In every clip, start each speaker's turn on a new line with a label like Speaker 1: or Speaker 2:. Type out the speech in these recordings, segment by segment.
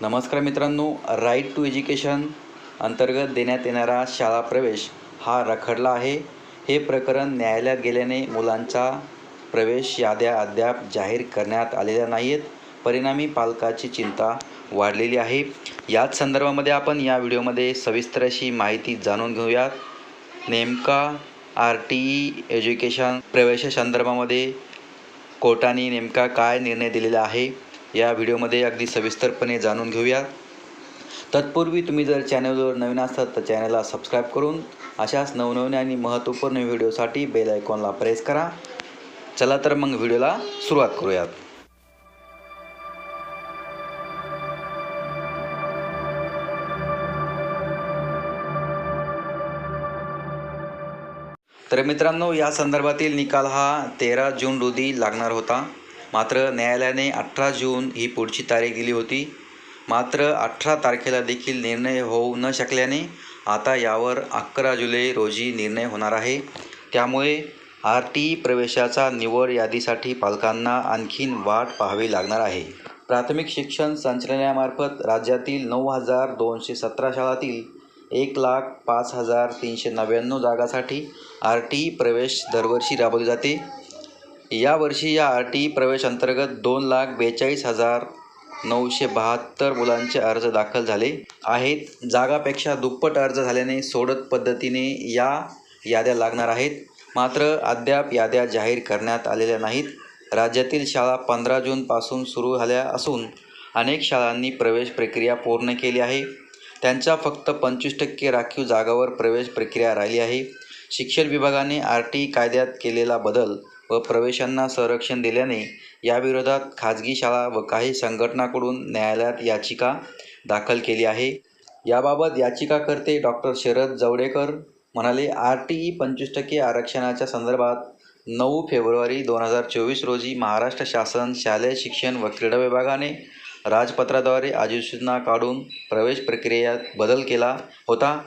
Speaker 1: नमस्कार मित्रांनो right to education अंतर्गत देण्यात येणारा शाळा प्रवेश हा रखडला आहे. हे प्रकरण न्यायालयात गेल्याने मुलांचा प्रवेश याद्या अद्याप जाहीर करण्यात आलेल्या नाही आहेत परिणामी पालकाची चिंता वाढलेली आहे. याच संदर्भामध्ये आपण या व्हिडिओमध्ये सविस्तर अशी माहिती जाणून घेऊयात. नेमका आर टी ई एज्युकेशन प्रवेशासंदर्भामध्ये कोर्टाने नेमका काय निर्णय दिलेला आहे? या व्हिडिओमध्ये अगदी सविस्तरपणे जाणून घेऊया. तत्पूर्वी तुम्ही जर चॅनलवर नवीन असतात तर चॅनलला सबस्क्राईब करून अशाच नवनवीन आणि महत्त्वपूर्ण व्हिडिओसाठी बेल आयकॉनला प्रेस करा. चला तर मग व्हिडिओला सुरुवात करूयात. तर मित्रांनो या संदर्भातील निकाल हा तेरा जून रोजी लागणार होता. मात्र न्यायालयाने अठरा जून ही पुढची तारीख दिली होती. मात्र अठरा तारखेला देखील निर्णय होऊ न शकल्याने आता यावर अकरा जुलै रोजी निर्णय होणार आहे. त्यामुळे आर टी प्रवेशाचा निवड यादीसाठी पालकांना आणखीन वाट पाहावी लागणार आहे. प्राथमिक शिक्षण संचालनामार्फत राज्यातील नऊ हजार दोनशे सतरा शाळातील एक लाख पाच हजार तीनशे नव्याण्णव जागासाठी आर टी प्रवेश दरवर्षी राबवली जाते. यावर्षी या आर टी ई प्रवेश अंतर्गत दोन लाख बेचाळीस हजार नऊशे बहात्तर मुलांचे अर्ज दाखल झाले आहेत. जागापेक्षा दुप्पट अर्ज झाल्याने सोडत पद्धतीने या याद्या लागणार आहेत. मात्र अद्याप याद्या जाहीर करण्यात आलेल्या नाहीत. राज्यातील शाळा पंधरा जूनपासून सुरू झाल्या असून अनेक शाळांनी प्रवेश प्रक्रिया पूर्ण केली आहे. त्यांच्या फक्त पंचवीस टक्के राखीव जागावर प्रवेश प्रक्रिया राहिली आहे. शिक्षण विभागाने आर टी कायद्यात केलेला बदल व प्रवेशांना संरक्षण दिल्याने याविरोधात खाजगी शाळा व काही संघटनाकडून न्यायालयात याचिका दाखल केली आहे. याबाबत याचिकाकर्ते डॉक्टर शरद जवडेकर म्हणाले आर टी ई पंचवीस टक्के आरक्षणाच्या संदर्भात नऊ फेब्रुवारी दोन हजार चोवीस रोजी महाराष्ट्र शासन शालेय शिक्षण व क्रीडा विभागाने राजपत्राद्वारे अधिसूचना काढून प्रवेश प्रक्रियेत बदल केला होता.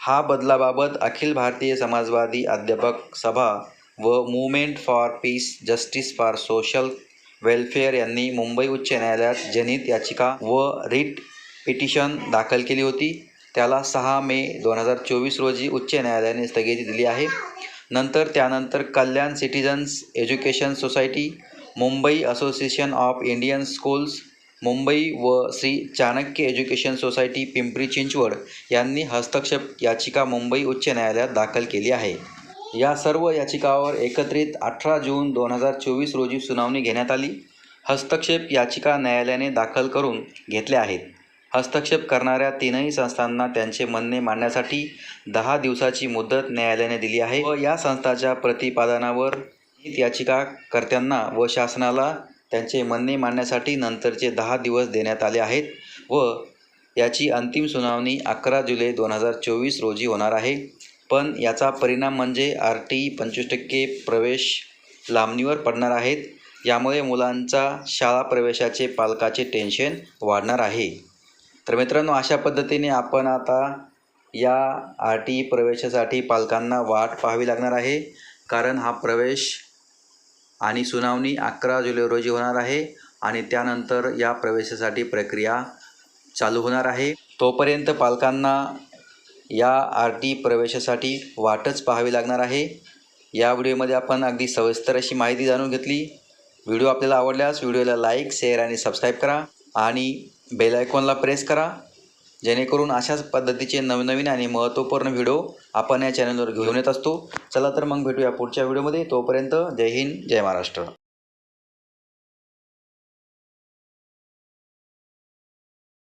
Speaker 1: हा बदलाबाबत अखिल भारतीय समाजवादी अध्यापक सभा व movement for peace justice for social welfare Mumbai Mumbai उच्च न्यायालयात जनित याचिका व रिट पिटिशन दाखल केली होती. त्याला सहा मे दोन हजार चोवीस रोजी उच्च न्यायालयाने स्थगिती दिली आहे. नंतर त्यानंतर Kalyan citizens education society Mumbai association of Indian schools Mumbai व श्री चाणक्य एज्युकेशन सोसायटी पिंपरी चिंचवड यांनी हस्तक्षेप याचिका मुंबई उच्च न्यायालयात दाखल केली आहे. या सर्व याचिकावर एकत्रित अठरा जून दोन हजार चोवीस रोजी सुनावणी घेण्यात आली. हस्तक्षेप याचिका न्यायालयाने दाखल करून घेतल्या आहेत. हस्तक्षेप करणाऱ्या तीनही संस्थांना त्यांचे म्हणणे मांडण्यासाठी दहा दिवसाची मुदत न्यायालयाने दिली आहे व या संस्थाच्या प्रतिपादनावर याचिकाकर्त्यांना व शासनाला त्यांचे म्हणणे मांडण्यासाठी नंतरचे दहा दिवस देण्यात आले आहेत व याची अंतिम सुनावणी अकरा जुलै दोन हजार चोवीस रोजी होणार आहे. पण याचा परिणाम म्हणजे आर टी पंचवीस टक्के प्रवेश लांबणीवर पडणार आहेत. यामुळे मुलांचा शाळा प्रवेशाचे पालकाचे टेन्शन वाढणार आहे. तर मित्रांनो अशा पद्धतीने आपण आता या आर टी प्रवेशासाठी पालकांना वाट पाहावी लागणार आहे. कारण हा प्रवेश आणि सुनावणी अकरा जुलै रोजी होणार आहे आणि त्यानंतर या प्रवेशासाठी प्रक्रिया चालू होणार आहे. तोपर्यंत पालकांना या आर टी प्रवेशासाठी वाटच पाहावी लागणार आहे. या व्हिडिओमध्ये आपण अगदी सविस्तर अशी माहिती जाणून घेतली. व्हिडिओ आपल्याला आवडल्यास व्हिडिओला लाईक शेअर आणि सबस्क्राईब करा आणि बेल आयकॉनला प्रेस करा. जेणेकरून अशाच पद्धतीचे नवनवीन आणि महत्त्वपूर्ण व्हिडिओ आपण या चॅनलवर घेऊन येत असतो. चला तर मग भेटूया पुढच्या व्हिडिओमध्ये. तोपर्यंत जय हिंद जय महाराष्ट्र.